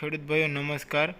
ખેડૂત ભાઈઓ નમસ્કાર.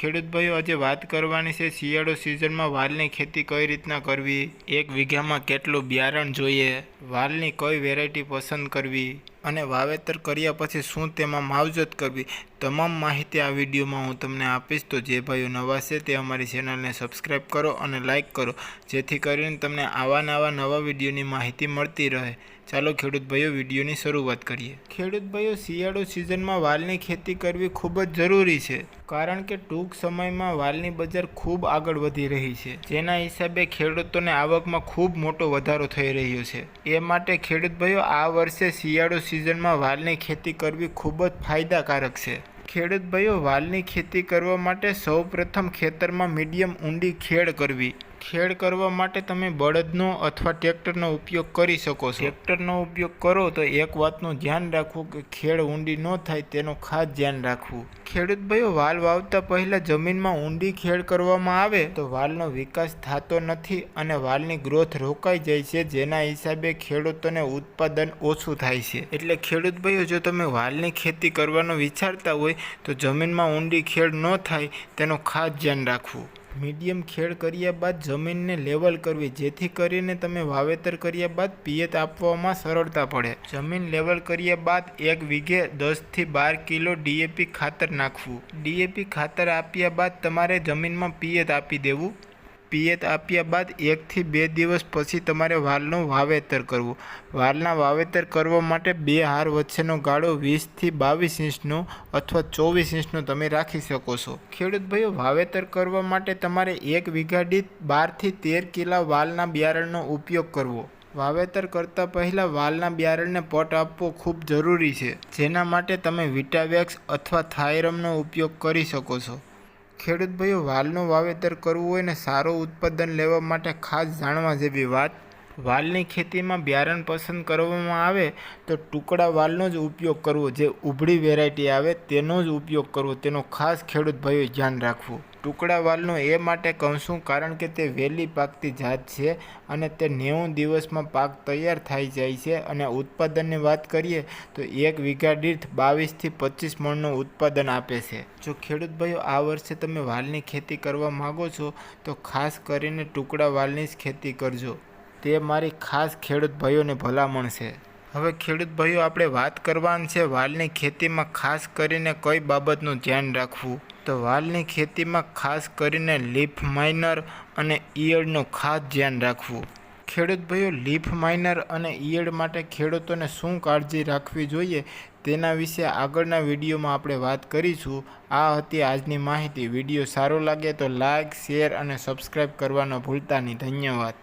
ખેડૂત ભાઈઓ આજે વાત કરવાની છે, શિયાળો સિઝનમાં વાલની ખેતી કઈ રીતના કરવી? એક વીઘામાં કેટલું બિયારણ જોઈએ? વાલની કઈ વેરાયટી પસંદ કરવી? અને વાવેતર કર્યા પછી શું તેમાં માવજત કરવી? તમામ માહિતી આ વિડીયોમાં હું તમને આપીશ. તો જે ભાઈઓ નવા છે તે અમારી ચેનલને સબસ્ક્રાઈબ કરો અને લાઇક કરો, જેથી કરીને તમને આવા નવા નવા વિડીયોની માહિતી મળતી રહે. ચાલો ખેડૂત ભાઈઓ વિડીયોની શરૂઆત કરીએ. ખેડૂત ભાઈઓ શિયાળો સિઝનમાં વાલની ખેતી કરવી ખૂબ જ જરૂરી છે. કારણ કે ટૂંક સમયમાં વાલની બજાર ખૂબ આગળ વધી રહી છે. જેના હિસાબે ખેડૂતોને આવકમાં ખૂબ મોટો વધારો થઈ રહ્યો છે. એ માટે ખેડૂત ભાઈઓ, આ વર્ષે શિયાળો સિઝનમાં વાલની ખેતી કરવી ખૂબ જ ફાયદાકારક છે. ખેડૂત ભાઈઓ, વાલની ખેતી કરવા માટે સૌપ્રથમ ખેતરમાં મીડિયમ ઊંડી ખેડ કરવી. ખેડ કરવા માટે તમે બળદનો અથવા ટ્રેક્ટરનો ઉપયોગ કરી શકો છો. ટ્રેક્ટરનો ઉપયોગ કરો તો એક વાતનું ધ્યાન રાખવું કે ખેડ ઊંડી ન થાય તેનું ખાસ ધ્યાન રાખવું. ખેડૂત ભાઈઓ વાલ વાવતા પહેલાં જમીનમાં ઊંડી ખેડ કરવામાં આવે તો વાલનો વિકાસ થતો નથી અને વાલની ગ્રોથ રોકાઈ જાય છે. જેના હિસાબે ખેડૂતોને ઉત્પાદન ઓછું થાય છે. એટલે ખેડૂત ભાઈઓ જો તમે વાલની ખેતી કરવાનું વિચારતા હોય તો જમીનમાં ઊંડી ખેડ ન થાય તેનું ખાસ ધ્યાન રાખવું. મીડિયમ ખેડ કર્યા બાદ જમીનને લેવલ કરવી, જેથી કરીને તમે વાવેતર કર્યા બાદ પિયત આપવામાં સરળતા પડે. જમીન લેવલ કર્યા બાદ એક વીઘે દસથી બાર કિલો ડીએપી ખાતર નાખવું. ડીએપી ખાતર આપ્યા બાદ તમારે જમીનમાં પિયત આપી દેવું. પિયત આપ્યા બાદ એકથી બે દિવસ પછી તમારે વાલનું વાવેતર કરવું. વાલના વાવેતર કરવા માટે બે હાર વચ્ચેનો ગાળો વીસથી બાવીસ ઇંચનો અથવા ચોવીસ ઇંચનો તમે રાખી શકો છો. ખેડૂત ભાઈઓ, વાવેતર કરવા માટે તમારે એક વીઘા દીઠ બારથી તેર કિલા વાલના બિયારણનો ઉપયોગ કરવો. વાવેતર કરતાં પહેલાં વાલના બિયારણને પટ આપવો ખૂબ જરૂરી છે, જેના માટે તમે વિટાવેક્સ અથવા થાયરમનો ઉપયોગ કરી શકો છો. ખેડૂત ભાઈઓ, વાલનું વાવેતર કરવું હોય ને સારું ઉત્પાદન લેવા માટે ખાસ જાણવા જેવી વાત. વાલની ખેતીમાં બિયારણ પસંદ કરવામાં આવે તો ટુકડા વાલનો જ ઉપયોગ કરવો, જે ઉભળી વેરાયટી આવે તેનો જ ઉપયોગ કરવો, તેનો ખાસ ખેડૂત ભાઈઓ ધ્યાન રાખવું. ટુકડા વાલનું એ માટે કહું છું કારણ કે તે વહેલી પાકતી જાત છે અને તે નેવું દિવસમાં પાક તૈયાર થઈ જાય છે. અને ઉત્પાદનની વાત કરીએ તો એક વીઘા દીઠ બાવીસથી પચીસ મણનું ઉત્પાદન આપે છે. જો ખેડૂત ભાઈઓ આ વર્ષે તમે વાલની ખેતી કરવા માગો છો, તો ખાસ કરીને ટુકડા વાલની જ ખેતી કરજો. તે મારી ખાસ ખેડૂત ભાઈઓને ભલામણ છે. હવે ખેડૂત ભાઈઓ, આપણે વાત કરવાની છે વાલની ખેતીમાં ખાસ કરીને કઈ બાબતનું ધ્યાન રાખવું? તો વાલની ખેતીમાં ખાસ કરીને લીફ માઇનર અને ઈયળનું ખાસ ધ્યાન રાખવું. ખેડૂત ભાઈઓ, લીફ માઇનર અને ઈયળ માટે ખેડૂતોને શું કાળજી રાખવી જોઈએ તેના વિશે આગળના વિડીયોમાં આપણે વાત કરીશું. આ હતી આજની માહિતી. વીડિયો સારો લાગે તો લાઇક શેર અને સબસ્ક્રાઈબ કરવાનો ભૂલતા નહીં. ધન્યવાદ.